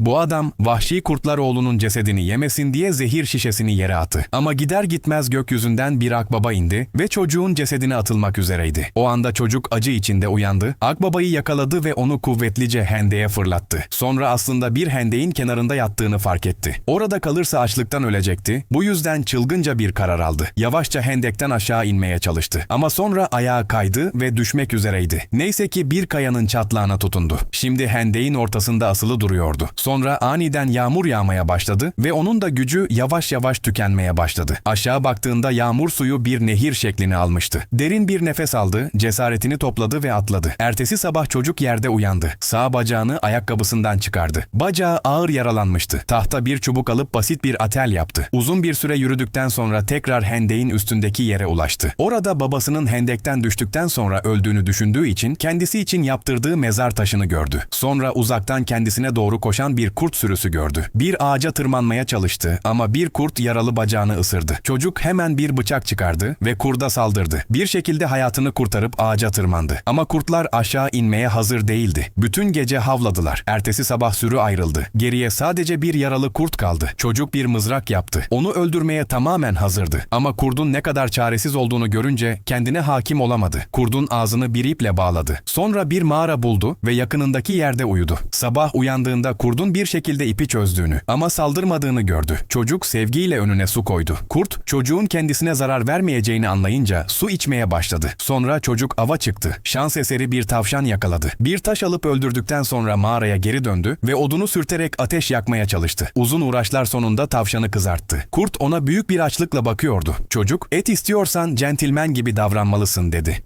Bu adam vahşi kurtlaroğlunun cesedini yemesin diye zehir şişesini yere attı. Ama gider gitmez gökyüzünden bir akbaba indi ve çocuğun cesedine atılmak üzereydi. O anda çocuk acı içinde uyandı, akbabayı yakaladı ve onu kuvvetlice hendeye fırlattı. Sonra aslında bir hendeğin kenarında yattığını fark etti. Orada kalırsa açlıktan ölecekti. Bu yüzden çılgınca bir karar aldı. Yavaşça hendekten aşağı inmeye çalıştı. Ama sonra ayağa kaydı ve düşmek üzereydi. Neyse ki bir kayanın çatlağına tutundu. Şimdi hendeğin ortasında asılı duruyordu. Sonra aniden yağmur yağmaya başladı ve onun da gücü yavaş yavaş tükenmeye başladı. Aşağı baktığında yağmur suyu bir nehir şeklini almıştı. Derin bir nefes aldı, cesaretini topladı ve atladı. Ertesi sabah çocuk yerde uyandı. Sağ bacağını ayakkabısından çıkardı. Bacağı ağır yaralanmıştı. Tahta bir çubuk alıp basit bir atel yaptı. Uzun bir süre yürüdükten sonra tekrar hendeğin üstündeki yere ulaştı. Orada babasının hendekten düştükten sonra öldüğünü düşündüğü için kendisi için yaptırdığı mezar taşını gördü. Sonra uzaktan kendisine doğru koşan bir kurt sürüsü gördü. Bir ağaca tırmanmaya çalıştı ama bir kurt yaralı bacağını ısırdı. Çocuk hemen bir bıçak çıkardı ve kurda saldırdı. Bir şekilde hayatını kurtarıp ağaca tırmandı. Ama kurtlar aşağı inmeye hazır değildi. Bütün gece havladılar. Ertesi sabah sürü ayrıldı. Geriye sadece bir yaralı kurt kaldı. Çocuk bir mızrak yaptı. Onu öldürmeye tamamen hazırdı. Ama kurdun ne kadar çaresiz olduğunu görünce kendine hakim olamadı. Kurdun ağzını bir iple bağladı. Sonra bir mağara buldu ve yakınındaki yerde uyudu. Sabah uyandığında kurdun bir şekilde ipi çözdüğünü ama saldırmadığını gördü. Çocuk sevgiyle önüne su koydu. Kurt çocuğun kendisine zarar vermeyeceğini anlayınca su içmeye başladı. Sonra çocuk ava çıktı. Şans eseri bir tavşan yakaladı. Bir taş alıp öldürdükten sonra mağaraya geri döndü ve odunu sürterek ateş yakmaya çalıştı. Uzun uğraşlar sonunda tavşanı kızarttı. Kurt ona büyük bir açlıkla bakıyordu. Çocuk, et istiyorsan centilmen gibi davranmalısın dedi.